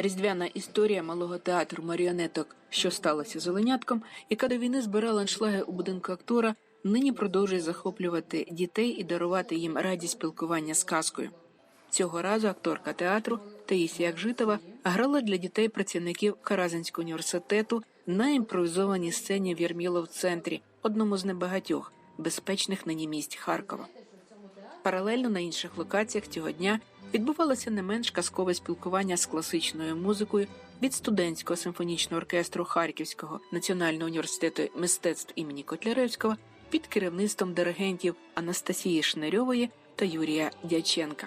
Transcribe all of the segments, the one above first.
Різдвяна історія малого театру маріонеток, що сталося з Оленятком, яка до війни збирала аншлаги у будинку актора, нині продовжує захоплювати дітей і дарувати їм радість спілкування з казкою. Цього разу акторка театру Таїсія Акжитова грала для дітей працівників Каразинського університету на імпровізованій сцені в Єрмілов центрі, одному з небагатьох безпечних нині місць Харкова. Паралельно на інших локаціях цього дня відбувалося не менш казкове спілкування з класичною музикою від студентського симфонічного оркестру Харківського національного університету мистецтв імені Котляревського під керівництвом диригентів Анастасії Шнерьової та Юрія Дяченка.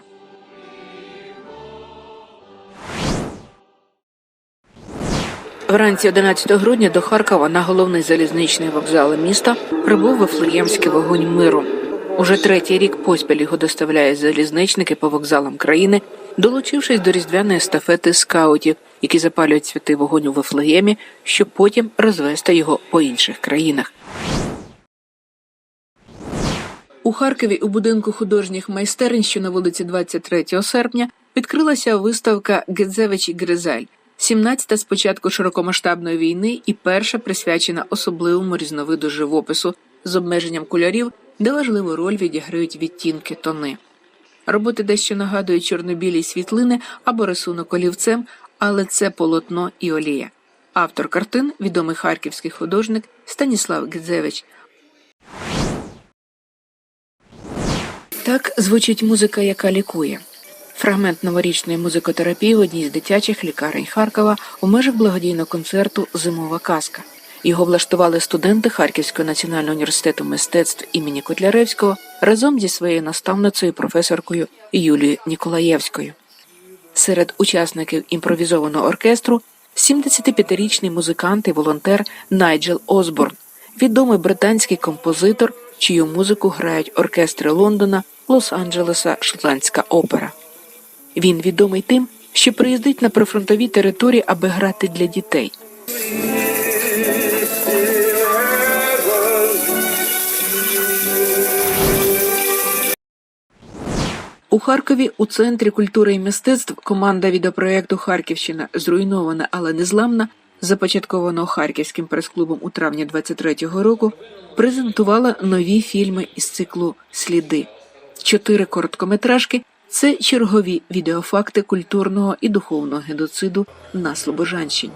Вранці 11 грудня до Харкова на головний залізничний вокзал міста прибув Вифлеємський вогонь миру. Уже третій рік поспіль його доставляють залізничники по вокзалам країни, долучившись до різдвяної естафети скаутів, які запалюють святий вогонь у Вифлеємі, щоб потім розвести його по інших країнах. У Харкові у будинку художніх майстерень, що на вулиці 23 серпня, відкрилася виставка Гедзевич і Гризаль, 17-та з початку широкомасштабної війни і перша присвячена особливому різновиду живопису з обмеженням кольорів, де важливу роль відіграють відтінки тони. Роботи дещо нагадують чорнобілі світлини або рисунок олівцем, але це полотно і олія. Автор картин відомий харківський художник Станіслав Гедзевич. Так звучить музика, яка лікує. Фрагмент новорічної музикотерапії в одній з дитячих лікарень Харкова у межах благодійного концерту Зимова казка. Його влаштували студенти Харківського національного університету мистецтв імені Котляревського разом зі своєю наставницею професоркою Юлією Ніколаєвською. Серед учасників імпровізованого оркестру 75-річний музикант і волонтер Найджел Осборн, відомий британський композитор, чию музику грають оркестри Лондона, Лос-Анджелеса, Шотландська опера. Він відомий тим, що приїздить на прифронтові території, аби грати для дітей. У Харкові у центрі культури і мистецтв команда відеопроєкту Харківщина зруйнована, але незламна, започаткованого харківським прес-клубом у травні 23-го року, презентувала нові фільми із циклу Сліди. Чотири короткометражки це чергові відеофакти культурного і духовного геноциду на Слобожанщині.